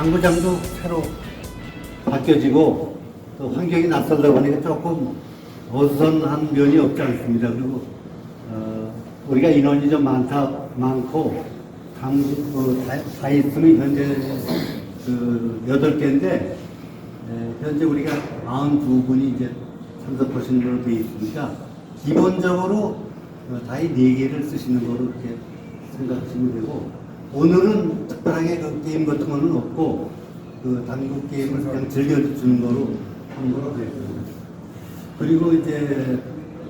당구장도 새로 바뀌어지고 또 환경이 낯설다 보니까 조금 어수선한 면이 없지 않습니다. 그리고 어, 우리가 인원이 좀 많다 많고 당구 그 다, 다 있으면 현재 그 여덟 개인데 에, 현재 우리가 42분이 이제 참석하신 걸로 되어 있으니까 기본적으로 어, 다이 네 개를 쓰시는 거로 이렇게 생각하시면 되고 오늘은 특별하게 그 게임 같은 거는 없고 그 당구 게임을 그냥 즐겨주는 거로 한 거로. 그리고 이제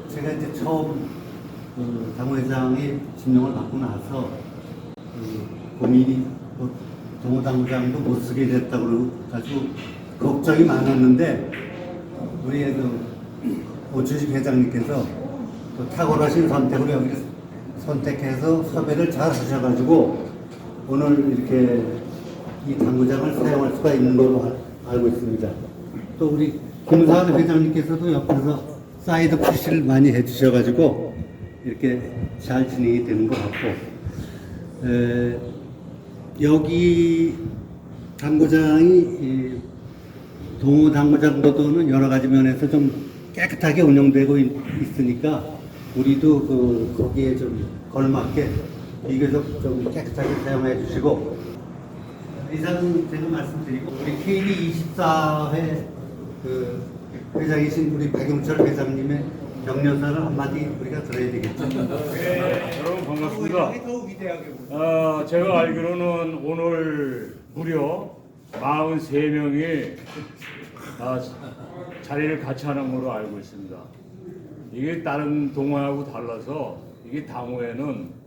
제가 이제 처음 그 당회장의 지명을 받고 나서 그 고민이 뭐 동호당구장도 못 쓰게 됐다고 가지고 걱정이 많았는데 우리 그 오주식 회장님께서 그 탁월하신 선택으로 여기를 선택해서 섭외를 잘 하셔가지고 오늘 이렇게 이 당구장을 사용할 수가 있는 걸로 알- 알고 있습니다. 또 우리 김사한 회장님께서도 옆에서 사이드 푸시를 많이 해주셔가지고 이렇게 잘 진행이 되는 것 같고 에, 여기 당구장이 이 동호 당구장보다는 여러 가지 면에서 좀 깨끗하게 운영되고 있, 으니까 우리도 그 거기에 좀 걸맞게 비교적 좀 깨끗하게 사용해 주시고 이상 제가 말씀드리고 우리 KB 24회 그 회장이신 우리 박용철 회장님의 격려사를 한마디 우리가 들어야 되겠죠. 네, 여러분 반갑습니다. 아, 제가 알기로는 오늘 무려 43명이 아, 자리를 같이 하는 걸로 알고 있습니다. 이게 다른 동호회하고 달라서 이게 당호회는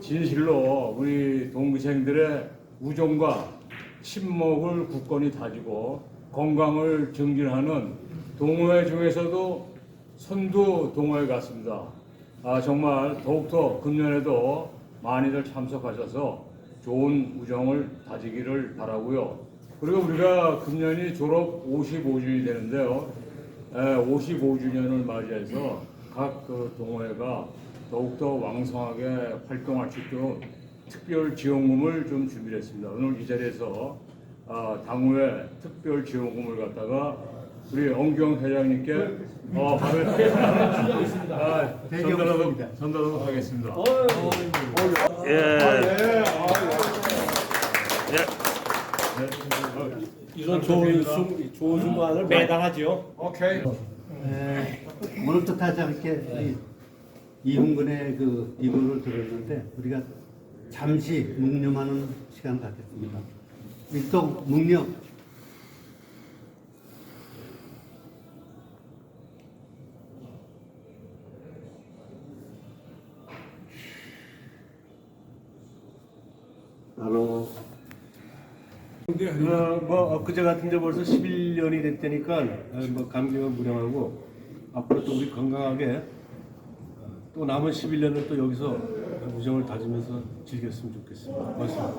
진실로 우리 동기생들의 우정과 친목을 굳건히 다지고 건강을 증진하는 동호회 중에서도 선두 동호회 같습니다. 아, 정말 더욱더 금년에도 많이들 참석하셔서 좋은 우정을 다지기를 바라고요. 그리고 우리가 금년이 졸업 55주년이 되는데요. 55주년을 맞이해서 각 그 동호회가 더욱더 왕성하게 활동할 수 있도록 특별 지원금을 좀 준비했습니다. 오늘 이 자리에서 아, 당후회 특별 지원금을 갖다가 우리 엄경 회장님께 어, 바로 아, 전달하도록, 전달하도록 하겠습니다. 예. 예. 이런 좋은 순, 좋은 순간을 매달하죠. 에, 오늘 뜻하지 않게 이- 이훈근의 그 이분을 들었는데 우리가 잠시 묵념하는 시간 갖겠습니다. 일동 묵념. 바로 어, 뭐 엊그제 같은데 벌써 11년이 됐다니까 어, 뭐 감기가 무량하고 앞으로 또 우리 건강하게 어, 또 남은 11년을 또 여기서 우정을 다지면서 즐겼으면 좋겠습니다. 고맙습니다.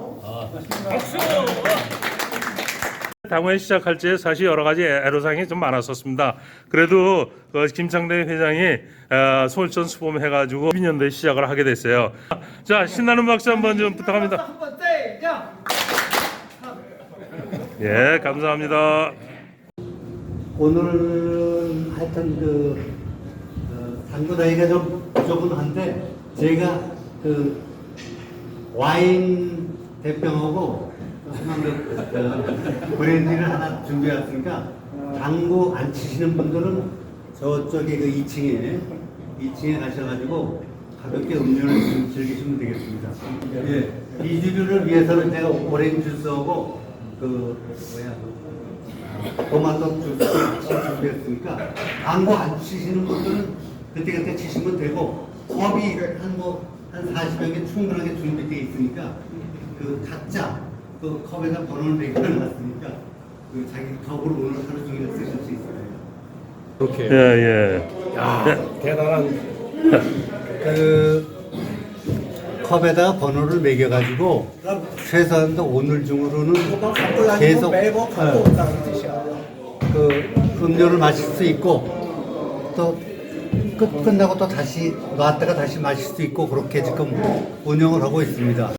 당회 시작할 때 사실 여러 가지 애로사항이 좀 많았었습니다. 그래도 그 김창대 회장이 어, 솔선 수범 해가지고 12년도에 시작을 하게 됐어요. 자 신나는 박수 한번 좀 부탁합니다. 예 감사합니다. 오늘은 하여튼 그 어, 당구 나이가 좀 부족은 제가 그 와인 대병하고 브랜디를 하나 준비했으니까 당구 안 치시는 분들은 저쪽에 그 2층에 2층에 가셔가지고 가볍게 음료를 좀 즐기시면 되겠습니다. 예, 이 주류를 위해서는 제가 오렌지 주스하고 그 뭐야 그 토마토 주스 준비했으니까 당구 안 치시는 분들은 그때그때 치시면 되고 컵이 한 뭐 한 40여 개 충분하게 준비되어 있으니까 그 각자 그 컵에다 번호를 매겨놨으니까 그 자기 컵으로 오늘 하루 종일 쓰실 수 있어요. 예예. 대단한 그 컵에다가 번호를 매겨가지고 최소한도 오늘 중으로는 계속 어, 그 음료를 마실 수 있고 또 끝, 끝나고 또 다시 놨다가 다시 마실 수 있고 그렇게 지금 운영을 하고 있습니다.